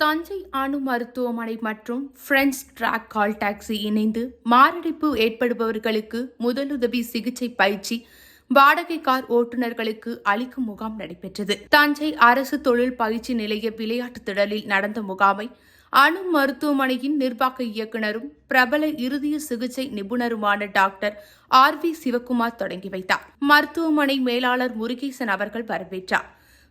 தஞ்சை அணு மருத்துவமனை மற்றும் பிரெஞ்ச் டிராக் கால் டாக்ஸி இணைந்து மாரடைப்பு ஏற்படுபவர்களுக்கு முதலுதவி சிகிச்சை பயிற்சி வாடகை கார் ஓட்டுநர்களுக்கு அளிக்கும் முகாம் நடைபெற்றது. தஞ்சை அரசு தொழில் பயிற்சி நிலைய விளையாட்டு திடலில் நடந்த முகாமை அணு மருத்துவமனையின் நிர்வாக இயக்குனரும் பிரபல இருதய சிகிச்சை நிபுணருமான டாக்டர் ஆர் வி சிவக்குமார் தொடங்கி வைத்தார். மருத்துவமனை மேலாளர் முருகேசன் அவர்கள் வரவேற்றார்.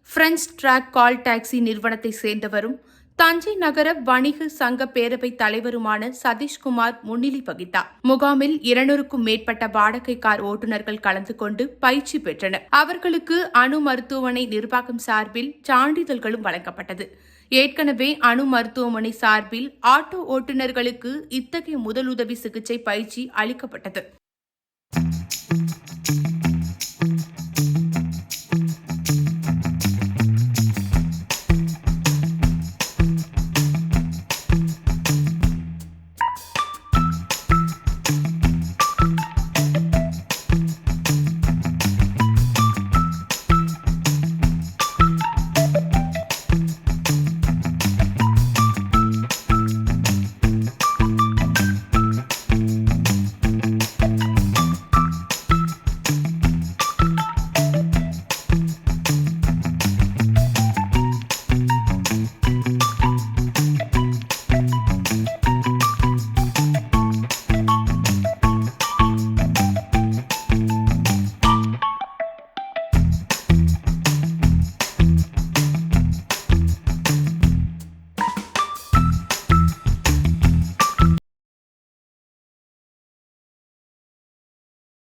பிரெஞ்ச் டிராக் கால் டாக்ஸி நிறுவனத்தை சேர்ந்தவரும் தஞ்சை நகர வணிக சங்க பேரவைத் தலைவருமான சதீஷ்குமார் முன்னிலை வகித்தார். முகாமில் இருநூறுக்கும் மேற்பட்ட வாடகை கார் ஓட்டுநர்கள் கலந்து கொண்டு பயிற்சி பெற்றனர். அவர்களுக்கு அணு மருத்துவமனை நிர்வாகம் சார்பில் சான்றிதழ்களும் வழங்கப்பட்டது. ஏற்கனவே அணு மருத்துவமனை சார்பில் ஆட்டோ ஓட்டுநர்களுக்கு இத்தகைய முதலுதவி சிகிச்சை பயிற்சி அளிக்கப்பட்டது.